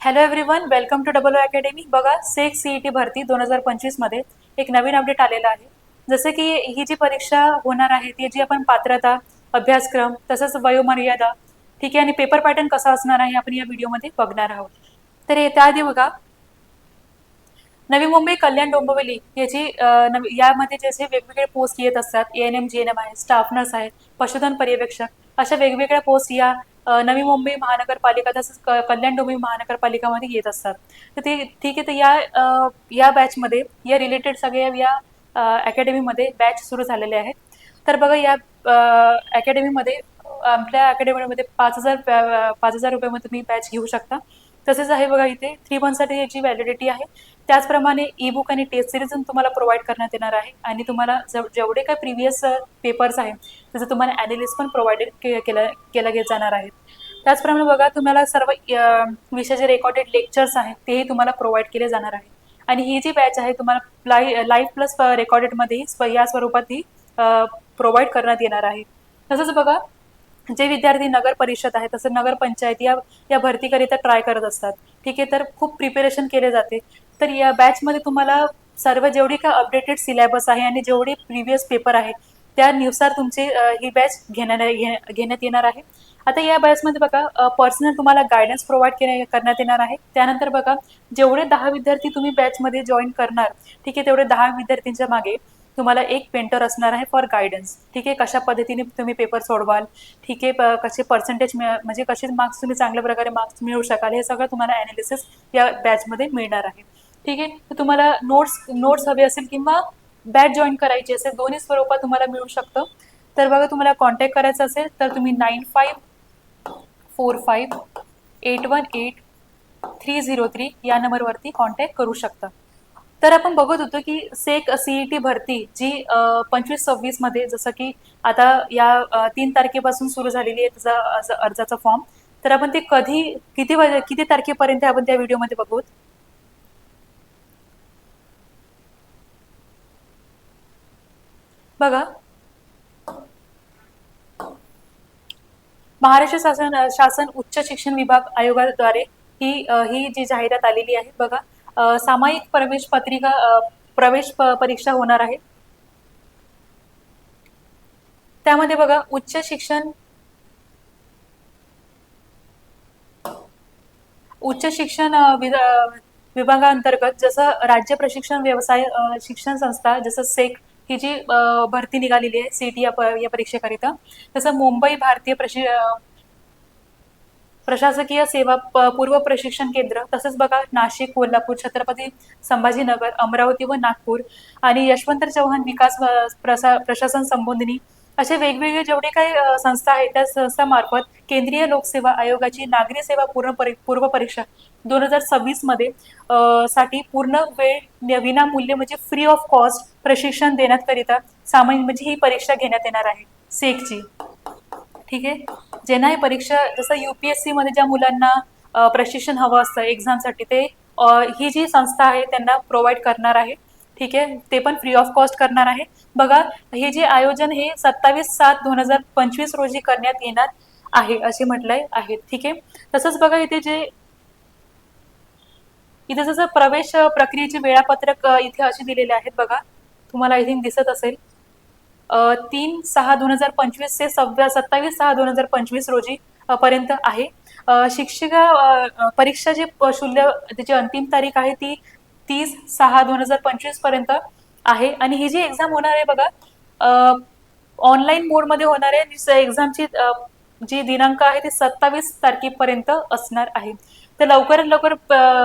Hello everyone welcome to double academy बघा सेक CET भरती दोन हजार पंचवीसमध्ये एक नवीन अपडेट आलेला आहे. जसं की ही जी परीक्षा होणार आहे ती जी आपण पात्रता अभ्यासक्रम तसंच वयोमर्यादा ठीक आहे आणि पेपर पॅटर्न कसा असणार आहे आपण या व्हिडिओमध्ये बघणार आहोत. तर हे त्याआधी बघा. नवी मुंबई कल्याण डोंबिवली याची नवी यामध्ये जसे वेगवेगळे पोस्ट येत असतात A N M G N M आहे स्टाफ नर्स आहे पशुधन पर्यवेक्षक अशा वेगवेगळ्या पोस्ट या नवी मुंबई महानगरपालिका तसंच कल्याण डोंबिवली महानगरपालिकामध्ये येत असतात. तर ते ठीक आहे तर या या बॅचमध्ये या रिलेटेड सगळ्या या अकॅडमीमध्ये बॅच सुरू झालेले आहेत. तर बघा या अकॅडमीमध्ये आपल्या अकॅडमीमध्ये पाच हजार पाच हजार रुपयामध्ये तुम्ही बॅच घेऊ शकता. तसेच आहे बघा इथे थ्री मंथसाठी याची व्हॅलिडिटी आहे. त्याचप्रमाणे ई बुक आणि टेस्ट सिरीज तुम्हाला प्रोव्हाइड करण्यात येणार आहे. आणि तुम्हाला जेवढे काही प्रिव्हियस पेपर्स आहेत त्याचं तुम्हाला ॲनालिस्ट पण प्रोव्हाइडेड के केलं केलं गेलं जाणार आहेत. त्याचप्रमाणे बघा तुम्हाला सर्व विषयाचे रेकॉर्डेड लेक्चर्स आहेत तेही तुम्हाला प्रोव्हाइड केले जाणार आहे. आणि ही जी बॅच आहे तुम्हाला लाई लाईव्ह प्लस रेकॉर्डेडमध्येही स्व- या स्वरूपात ही प्रोव्हाइड करण्यात येणार आहे. तसंच बघा जे विद्यार्थी नगर परिषद आहे तसं नगर पंचायत या या भरतीकरिता ट्राय करत असतात. ठीक आहे तर खूप प्रिपेरेशन केले जाते. तर या बॅचमध्ये तुम्हाला सर्व जेवढी का अपडेटेड सिलेबस आहे आणि जेवढे प्रिव्हियस पेपर आहे त्यानुसार तुमची ही बॅच घेण्यात घेण्यात येणार आहे. आता या बॅचमध्ये बघा पर्सनल तुम्हाला गायडन्स प्रोव्हाइड केल्या करण्यात येणार आहे. त्यानंतर बघा जेवढे दहा विद्यार्थी तुम्ही बॅचमध्ये जॉईन करणार ठीक आहे तेवढे दहा विद्यार्थ्यांच्या मागे तुम्हाला एक पेंटर असणार आहे फॉर गायडन्स ठीक आहे कशा पद्धतीने तुम्ही पेपर सोडवाल ठीक आहे प- कसे पर्सेंटेज म्हणजे कसे मार्क्स तुम्ही चांगल्या प्रकारे मार्क्स मिळवू शकाल हे सगळं तुम्हाला ॲनालिसिस या बॅचमध्ये मिळणार आहे. ठीक आहे? तर तुम्हाला नोट्स नोट्स हवे असेल किंवा बॅच जॉईन करायची असेल दोन्ही स्वरूपात तुम्हाला मिळू शकतं. तर बघा तुम्हाला कॉन्टॅक्ट करायचा असेल तर तुम्ही nine five four five eight one eight three zero three या नंबरवरती कॉन्टॅक्ट करू शकता. तर आपण बघत होतो की सेक सीईटी भरती जी पंचवीस सव्वीसमध्ये जसं की आता या तीन तारखेपासून सुरू झालेली आहे त्याचा अर्जाचा फॉर्म तर आपण ते कधी किती वाजे किती तारखेपर्यंत आपण त्या व्हिडिओमध्ये बघू? बघा. महाराष्ट्र शासन शासन उच्च शिक्षण विभाग आयोगाद्वारे ही ही जी जाहिरात आलेली आहे बघा. सामायिक प्रवेश पत्रिका प्रवेश परीक्षा होणार आहे. त्यामध्ये बघा उच्च शिक्षण उच्च शिक्षण अ, विभागाअंतर्गत जसं राज्य प्रशिक्षण व्यवसाय शिक्षण संस्था जसं सेक ही जी भरती निघालेली आहे सीटी या या परीक्षेकरिता तसं मुंबई भारतीय प्रशि प्रशासकीय सेवा पूर्व प्रशिक्षण केंद्र तसंच बघा नाशिक कोल्हापूर छत्रपती संभाजीनगर अमरावती व नागपूर आणि यशवंत चव्हाण विकास प्रसा प्रशासन संबोधिनी असे वेगवेगळे जेवढे काही संस्था आहेत त्या संस्थामार्फत केंद्रीय लोकसेवा आयोगाची नागरी सेवा पूर्ण परी पूर्व परीक्षा दोन हजार सव्वीसमध्ये साठी पूर्ण वेळ विनामूल्य म्हणजे फ्री ऑफ कॉस्ट प्रशिक्षण देण्याकरिता सामान्य म्हणजे ही परीक्षा घेण्यात येणार आहे सेकची ठीक आहे? ज्यांना ही परीक्षा जसं युपीएससी मध्ये ज्या मुलांना प्रशिक्षण हवं असतं एक्झामसाठी ते ही जी संस्था आहे त्यांना प्रोव्हाइड करणार आहे. ठीक आहे? ते पण फ्री ऑफ कॉस्ट करणार आहे. बघा हे जे आयोजन हे सत्तावीस सात दोन हजार पंचवीस रोजी करण्यात येणार आहे असे म्हटलंय आहे. ठीक आहे? तसंच बघा इथे जे इथे जसं प्रवेश प्रक्रियेचे वेळापत्रक इथे असे दिलेले आहेत बघा. तुम्हाला आय थिंक दिसत असेल. तीन सहा दोन हजार पंचवीस ते सव्वा सत्तावीस सहा दोन हजार पंचवीस रोजी पर्यंत आहे. शिक्षिका परीक्षा जे प- शूल्य त्याची अंतिम तारीख आहे ती तीस सहा दोन हजार पंचवीसपर्यंत आहे. आणि ही जी एक्झाम होणार आहे बघा ऑनलाईन मोडमध्ये होणार आहे एक्झामची जी दिनांक आहे ती सत्तावीस तारखेपर्यंत असणार आहे. तर लवकरात लवकर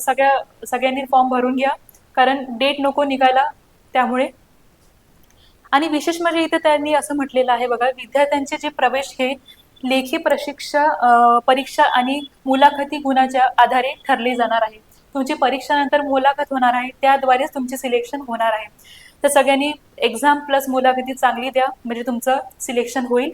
सगळ्या सगळ्यांनी फॉर्म भरून घ्या. कारण डेट नको निघायला त्यामुळे. आणि विशेष म्हणजे इथे त्यांनी असं म्हटलेलं आहे बघा विद्यार्थ्यांचे जे प्रवेश हे लेखी प्रशिक्षा परीक्षा आणि मुलाखती गुणाच्या आधारे ठरले जाणार आहे. तुमची परीक्षानंतर मुलाखत होणार आहे त्याद्वारेच तुमचे सिलेक्शन होणार आहे. तर सगळ्यांनी एक्झाम प्लस मुलाखती चांगली द्या म्हणजे तुमचं सिलेक्शन होईल.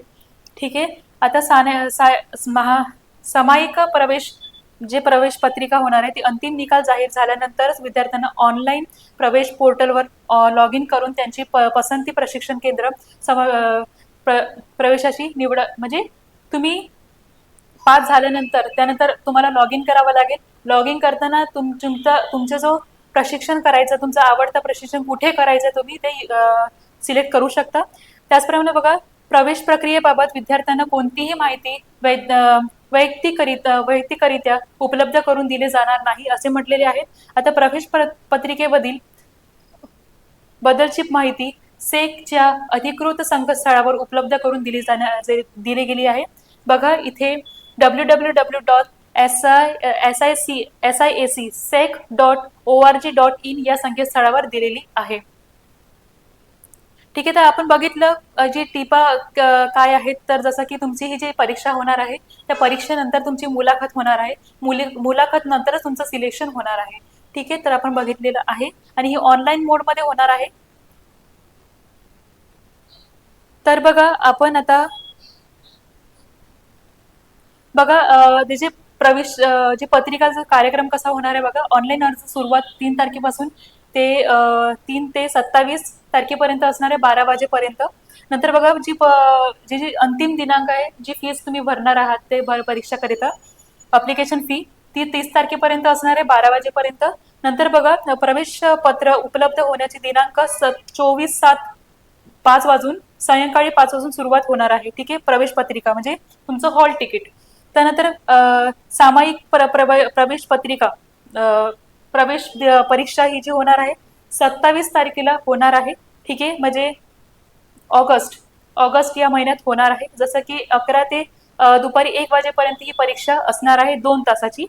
ठीक आहे? आता साने सा महा सामायिक प्रवेश जे प्रवेश पत्रिका होणार आहे ती अंतिम निकाल जाहीर झाल्यानंतरच विद्यार्थ्यांना ऑनलाईन प्रवेश पोर्टलवर लॉग इन करून त्यांची प पसंती प्रशिक्षण केंद्र सम प्र प्रवेशाची निवड म्हणजे तुम्ही पास झाल्यानंतर त्यानंतर तुम्हाला लॉग इन करावं लागेल. लॉग इन करताना तुम तुमचा तुमचा जो प्रशिक्षण करायचं तुमचं आवडतं प्रशिक्षण कुठे करायचं तुम्ही ते सिलेक्ट करू शकता. त्याचप्रमाणे बघा प्रवेश प्रक्रियेबाबत विद्यार्थ्यांना कोणतीही माहिती वैद वैयक्तिकरित्या वैयक्तिकरित्या उपलब्ध करून दिले जाणार नाही असे म्हटलेले आहेत. आता प्रवेश प्र- पत्रिकेमधील बदलची माहिती सेकच्या अधिकृत संकेतस्थळावर उपलब्ध करून दिली जाण्या दिली गेली आहे. बघा इथे W W W dot S I S I C S I A C sec dot O R G dot in या संकेतस्थळावर दिलेली आहे. ठीक आहे तर आपण बघितलं अ, जी टिपा काय आहेत तर जसं की तुमची ही जी परीक्षा होणार आहे त्या परीक्षेनंतर तुमची मुलाखत होणार आहे. मुली मुलाखत नंतरच तुमचं सिलेक्शन होणार आहे. ठीक आहे तर आपण बघितलेलं आहे. आणि ही ऑनलाईन मोडमध्ये होणार आहे. तर बघा आपण आता बघा जे प्रवेश जे पत्रिकाचा कार्यक्रम कसा होणार आहे बघा. ऑनलाईन अर्ज सुरुवात तीन तारखेपासून ते तीन ते सत्तावीस तारखेपर्यंत असणार आहे बारा वाजेपर्यंत. नंतर बघा जी जी जी अंतिम दिनांक आहे जी फीस तुम्ही भरणार आहात ते भर परीक्षाकरिता अप्लिकेशन फी ती तीस तारखेपर्यंत असणार आहे बारा वाजेपर्यंत. नंतर बघा प्रवेश पत्र उपलब्ध होण्याची दिनांक स चोवीस सात पाच वाजून सायंकाळी पाच वाजून सुरुवात होणार आहे. ठीक आहे? प्रवेश पत्रिका म्हणजे तुमचं हॉल तिकीट त्यानंतर सामायिक प्र- प्रवेश पत्रिका प्रवेश परीक्षा ही जी होणार आहे सत्तावीस तारखेला होणार आहे. ठीक आहे? म्हणजे ऑगस्ट. ऑगस्ट या महिन्यात होणार आहे. जसं की अकरा ते दुपारी एक वाजेपर्यंत ही परीक्षा असणार आहे दोन तासाची.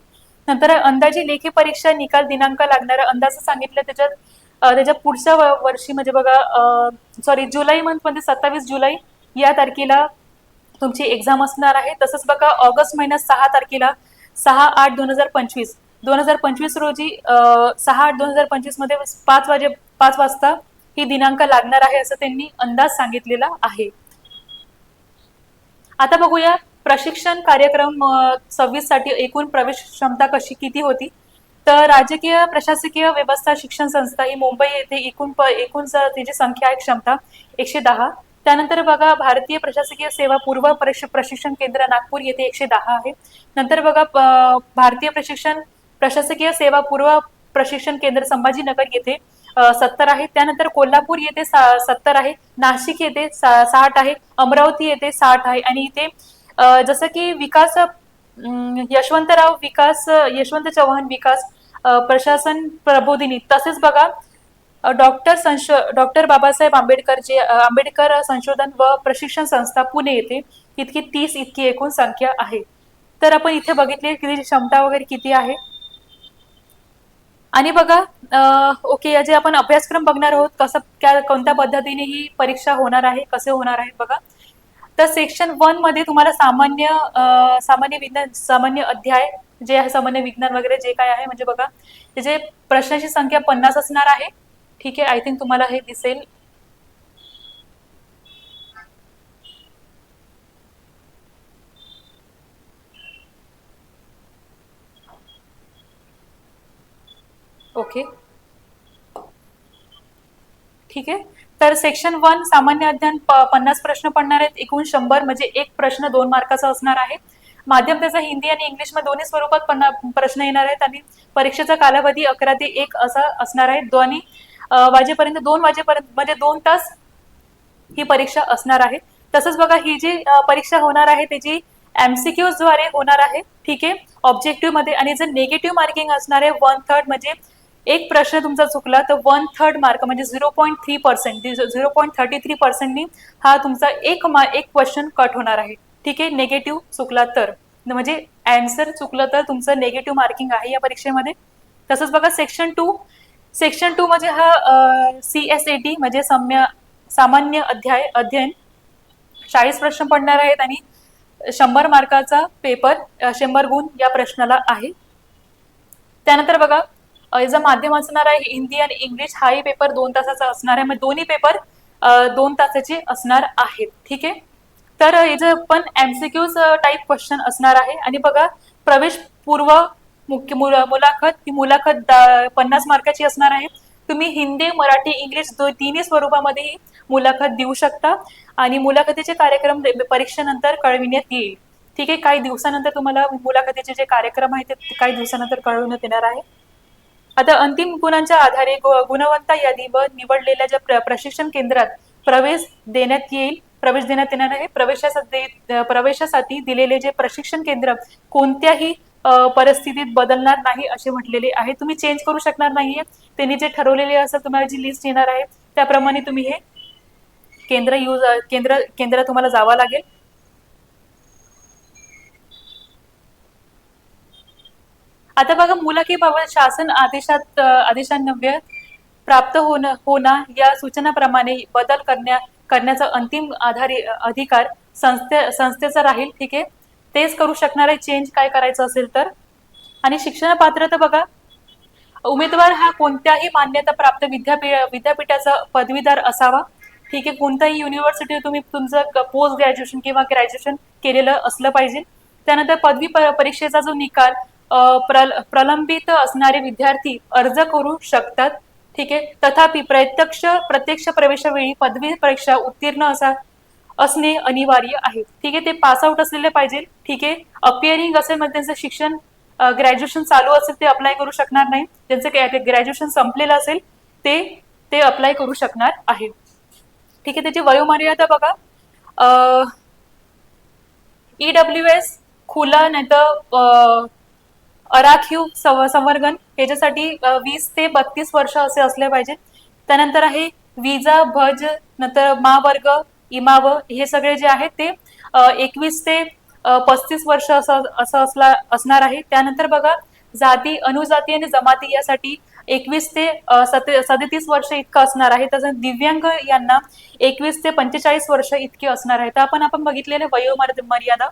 नंतर अंदाजे लेखी परीक्षा निकाल दिनांक लागणारा अंदाज सांगितलं त्याच्यात त्याच्या पुढच्या व- वर्षी म्हणजे बघा सॉरी जुलै मंथमध्ये सत्तावीस जुलै या तारखेला तुमची एक्झाम असणार आहे. तसंच बघा ऑगस्ट महिन्यात सहा तारखेला सहा आठ दोन हजार पंचवीस. दोन हजार पंचवीस रोजी सहा आठ दोन हजार पंचवीसमध्ये पाच वाजे पाच वाजता ही दिनांक लागणार आहे असं त्यांनी अंदाज सांगितलेला आहे. आता बघूया प्रशिक्षण कार्यक्रम सव्वीससाठी एकूण प्रवेश क्षमता कशी किती होती? तर राजकीय प्रशासकीय व्यवस्था शिक्षण संस्था ही मुंबई येथे एकूण एकूण तिची संख्या आहे क्षमता एकशे दहा. त्यानंतर बघा भारतीय प्रशासकीय सेवा पूर्व प्रशिक्षण केंद्र नागपूर येथे एकशे दहा आहे. नंतर बघा भारतीय प्रशिक्षण प्रशासकीय सेवा पूर्व प्रशिक्षण केंद्र संभाजीनगर येथे सत्तर आहे. त्यानंतर कोल्हापूर येथे सत्तर आहे. नाशिक येथे सा- साठ आहे. अमरावती येथे साठ आहे. आणि इथे जसं की विकास यशवंतराव विकास यशवंत चव्हाण विकास प्रशासन प्रबोधिनी. तसेच बघा डॉक्टर संश डॉक्टर बाबासाहेब आंबेडकर जे आंबेडकर संशोधन व प्रशिक्षण संस्था पुणे येथे इतकी तीस इतकी एकूण संख्या आहे. तर आपण इथे बघितले की क्षमता वगैरे किती आहे? आणि बघा ओके या जे आपण अभ्यासक्रम बघणार आहोत कसं क्या कोणत्या पद्धतीने ही परीक्षा होणार आहे कसे होणार आहे बघा. तर सेक्शन वनमध्ये तुम्हाला सामान्य सामान्य विज्ञान सामान्य अध्याय जे आहे सामान्य विज्ञान वगैरे जे काय आहे म्हणजे बघा जे प्रश्नाची संख्या पन्नास असणार आहे ठीक आहे आय थिंक तुम्हाला हे दिसेल. ओके. ठीक आहे. तर सेक्शन वन सामान्य अध्ययन पन्नास प्रश्न पडणार आहेत. एकूण शंभर म्हणजे एक प्रश्न दोन मार्काचा असणार आहे. माध्यम त्याचा हिंदी आणि इंग्लिशमध्ये दोन्ही स्वरूपात प्रश्न येणार आहेत आणि परीक्षेचा कालावधी अकरा ते एक असा असणार आहे. दोन्ही वाजेपर्यंत दोन वाजेपर्यंत म्हणजे दोन तास ही परीक्षा असणार आहे. तसंच बघा ही जी परीक्षा होणार आहे त्याची एमसीक्यूजद्वारे होणार आहे. ठीक आहे. ऑब्जेक्टिव्हमध्ये आणि जर निगेटिव्ह मार्किंग असणार आहे वन थर्ड म्हणजे एक प्रश्न तुमचा चुकला तर वन थर्ड मार्क म्हणजे zero point three percent zero point thirty three पर्सेंटनी हा तुमचा एक मा एक क्वेश्चन कट होणार आहे. ठीक आहे? निगेटिव्ह चुकला तर. म्हणजे अँसर चुकलं तर तुमचं निगेटिव्ह मार्किंग आहे या परीक्षेमध्ये. तसंच बघा सेक्शन टू सेक्शन टू म्हणजे हा सी एस ए टी म्हणजे सम्य सामान्य अध्याय अध्ययन. चाळीस प्रश्न पडणार आहेत आणि शंभर मार्काचा पेपर शंभर गुण या प्रश्नाला आहे. त्यानंतर बघा अ, माध्यम असणार आहे हिंदी आणि इंग्लिश हाही पेपर दोन तासाचा असणार आहे. मग दोन्ही पेपर दोन तासाचे असणार आहेत. ठीक आहे? तर याचं पण एमसीक्यूज टाईप क्वेश्चन असणार आहे. आणि बघा प्रवेश पूर्व मुख्य मुलाखत ही मुलाखत दा- पन्नास मार्काची असणार आहे. तुम्ही हिंदी मराठी इंग्लिश दो तिन्ही स्वरूपामध्ये ही मुलाखत देऊ शकता. आणि मुलाखतीचे कार्यक्रम परीक्षेनंतर कळविण्यात येईल. ठीक आहे? काही दिवसानंतर तुम्हाला मुलाखतीचे जे कार्यक्रम आहेत ते काही दिवसानंतर कळवण्यात येणार आहे. आता अंतिम गुणांच्या आधारे गु- गुणवत्ता यादी व निवडलेल्या ज्या प्र- प्रशिक्षण केंद्रात प्रवेश देण्यात येईल प्रवेश देण्यात येणार आहे. प्रवेशासाठी प्रवेशासाठी दिलेले जे प्रशिक्षण केंद्र कोणत्याही परिस्थितीत बदलणार नाही असे म्हटलेले आहे. तुम्ही चेंज करू शकणार नाहीये. त्यांनी जे ठरवलेले असं तुम्हाला जी लिस्ट येणार आहे त्याप्रमाणे तुम्ही हे केंद्र यूज केंद्र केंद्र तुम्हाला जावं लागेल. आता बघा मुलाखीबाबत शासन आदेशात अ, आदेशान्वये प्राप्त होणं होणं या सूचनाप्रमाणे बदल करण्या करण्याचा अंतिम आधारी अधिकार संस्थे संस्थेचा राहील ठीक आहे? तेच करू शकणार आहे चेंज काय करायचं असेल तर? आणि शिक्षण पात्रता बघा. उमेदवार हा कोणत्याही मान्यता प्राप्त विद्यापीठ विद्यापीठाचा पदवीदार असावा. ठीक आहे कोणत्याही युनिव्हर्सिटी तुम्ही तुमचं पोस्ट ग्रॅज्युएशन किंवा ग्रॅज्युएशन केलेलं असलं पाहिजे. त्यानंतर पदवी परीक्षेचा जो निकाल प्रल- प्रलंबित असणारे विद्यार्थी अर्ज करू शकतात. ठीक आहे? तथापि प्रत्यक्ष प्रत्यक्ष प्रवेशावेळी पदवी परीक्षा उत्तीर्ण असा असणे अनिवार्य आहे. ठीक आहे? ते पास आउट असलेले पाहिजे. ठीक आहे? अपिअरिंग असेल म्हणजे त्यांचं शिक्षण ग्रॅज्युएशन चालू असेल ते अप्लाय करू शकणार नाही. त्यांचं ग्रॅज्युएशन संपलेलं असेल ते ते अप्लाय करू शकणार आहे. ठीक आहे? त्याची वयोमर्यादा बघा. ईडब्ल्यू एस खुला नाही तर अराखीव सव संवर्गन ह्याच्यासाठी वीस ते बत्तीस वर्ष असे असले पाहिजे त्यानंतर आहे विजा भज नंतर महावर्ग इमाव हे सगळे जे आहेत ते एकवीस ते पस्तीस वर्ष असं असं असला असणार आहे. त्यानंतर बघा जाती अनुजाती आणि जमाती यासाठी एकवीस ते सदतीस वर्ष इतकं असणार आहे. तसं दिव्यांग यांना एकवीस ते पंचेचाळीस वर्ष इतके असणार आहे. तर आपण आपण बघितलेले वयोमर्यादा मर्यादा.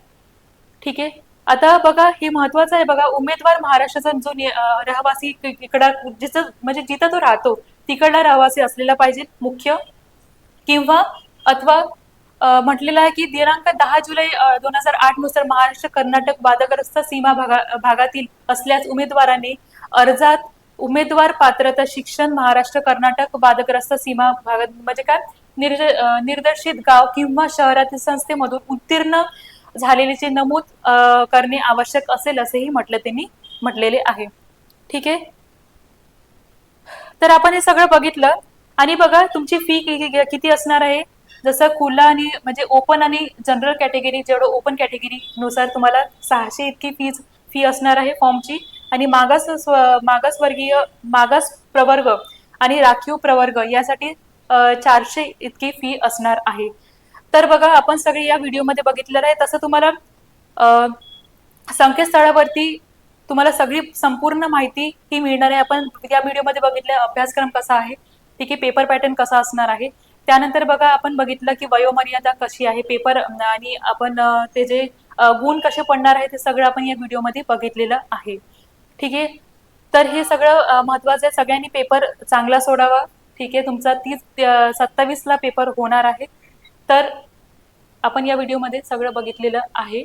ठीक आहे? आता बघा हे महत्वाचं आहे बघा. उमेदवार महाराष्ट्राचा जो रहिवासी इकडं जिथं म्हणजे जिथं तो राहतो तिकडला रहिवासी असलेला पाहिजे मुख्य. किंवा अथवा म्हटलेलं आहे की दिनांक दहा जुलै दोन हजार आठनुसार महाराष्ट्र कर्नाटक वादग्रस्त सीमा भागा भागातील असल्यास उमेदवाराने अर्जात उमेदवार पात्रता शिक्षण महाराष्ट्र कर्नाटक वादग्रस्त सीमा भागात म्हणजे काय? निर्दर्शित निर्देशित गाव किंवा शहरातील संस्थेमधून उत्तीर्ण झालेलीचे नमूद करणे आवश्यक असेल असेही म्हटलं त्यांनी म्हटलेले आहे. ठीक आहे? तर आपण हे सगळं बघितलं. आणि बघा तुमची फी किती असणार आहे? जसं खुला आणि म्हणजे ओपन आणि जनरल कॅटेगरी जेवढं ओपन कॅटेगरी नुसार तुम्हाला सहाशे इतकी फीज फी असणार आहे फॉर्मची आणि मागास स्व- मागासवर्गीय मागास प्रवर्ग आणि राखीव प्रवर्ग यासाठी चारशे इतकी फी असणार आहे. तर बघा आपण सगळे या व्हिडिओमध्ये बघितलेलं आहे. तसं तुम्हाला संकेतस्थळावरती तुम्हाला सगळी संपूर्ण माहिती ही मिळणार आहे. आपण या व्हिडिओमध्ये बघितलं अभ्यासक्रम कसा आहे ठीक आहे पेपर पॅटर्न कसा असणार आहे. त्यानंतर बघा आपण बघितलं की वयोमर्यादा कशी आहे पेपर आणि आपण ते जे गुण कसे पडणार आहे ते सगळं आपण या व्हिडिओमध्ये बघितलेलं आहे. ठीक आहे? तर हे सगळं महत्वाचं आहे. सगळ्यांनी पेपर चांगला सोडावा. ठीक आहे? तुमचा तीस सत्तावीसला पेपर होणार आहे. तर आपण या व्हिडिओमध्ये सगळं बघितलेलं आहे.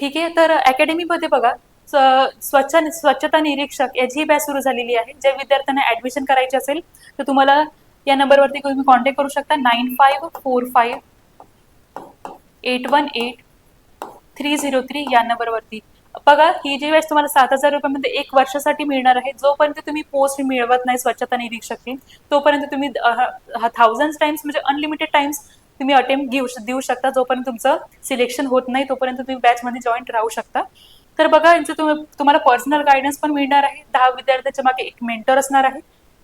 ठीक आहे तर अकॅडमीमध्ये बघा स्वच्छ स्वच्छता निरीक्षक याची बॅच सुरू झालेली आहे. ज्या विद्यार्थ्यांना ऍडमिशन करायची असेल तर तुम्हाला या नंबरवरती तुम्ही कॉन्टॅक्ट करू शकता. Nine five four five eight one eight three zero three या नंबरवरती बघा ही जी बॅच तुम्हाला सात हजार रुपयामध्ये एक वर्षासाठी मिळणार आहे जोपर्यंत तुम्ही पोस्ट मिळवत नाही स्वच्छता निरीक्षकची तोपर्यंत तुम्ही थाउजंड टाइम्स म्हणजे अनलिमिटेड टाइम्स तुम्ही अटेम्प्ट घेऊ देऊ शकता जोपर्यंत तुमचं सिलेक्शन होत नाही तोपर्यंत तुम्ही बॅचमध्ये जॉईंट राहू शकता. तर बघा यांचं तुम्हाला पर्सनल गायडन्स पण मिळणार आहे. दहा विद्यार्थ्यांच्या मागे एक मेंटर असणार आहे.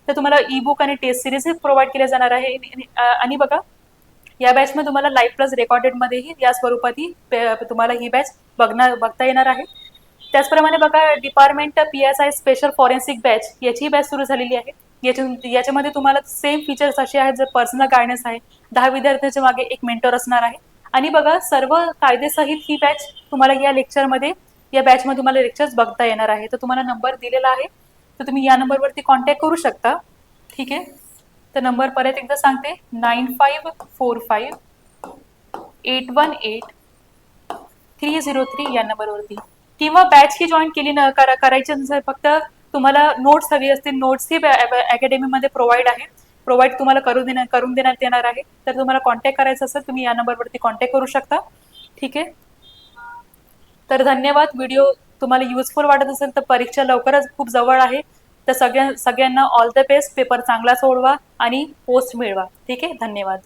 तर तुम्हाला ई बुक आणि टेस्ट सिरीज प्रोव्हाइड केल्या जाणार आहे. आणि- बघा या बॅचमध्ये तुम्हाला लाईव्ह प्लस रेकॉर्डेडमध्येही या स्वरूपातही तुम्हाला ही बॅच बघणार बघता येणार आहे. त्याचप्रमाणे बघा department P S I special forensic batch याचीही बॅच सुरू झालेली आहे. याच्या याच्यामध्ये तुम्हाला सेम फीचर्स असे आहेत जर पर्सनल गायडन्स आहे. दहा विद्यार्थ्यांच्या मागे एक मेंटर असणार आहे. आणि बघा सर्व कायदेसहित ही बॅच तुम्हाला या लेक्चरमध्ये या बॅचमध्ये तुम्हाला लेक्चर्स बघता येणार आहे. तर तुम्हाला नंबर दिलेला आहे. तर तुम्ही या नंबरवरती कॉन्टॅक्ट करू शकता. ठीक आहे? तर नंबर परत एकदा सांगते. Nine five four five eight one eight three zero three या नंबरवरती किंवा बॅच ही जॉईन केली न करायची नसेल फक्त तुम्हाला नोट्स हवी असतील. नोट्स ही अकॅडमीमध्ये प्रोव्हाइड आहे. प्रोव्हाइड तुम्हाला करून देण्यात करून देण्यात येणार आहे. तर तुम्हाला कॉन्टॅक्ट करायचं असेल तुम्ही या नंबरवरती कॉन्टॅक्ट करू शकता. ठीक आहे? तर धन्यवाद. व्हिडिओ तुम्हाला युजफुल वाटत असेल तर परीक्षा लवकरच खूप जवळ आहे. तर सगळ्या सगळ्यांना ऑल द बेस्ट पेपर चांगला सोडवा आणि पोस्ट मिळवा. ठीक आहे? धन्यवाद.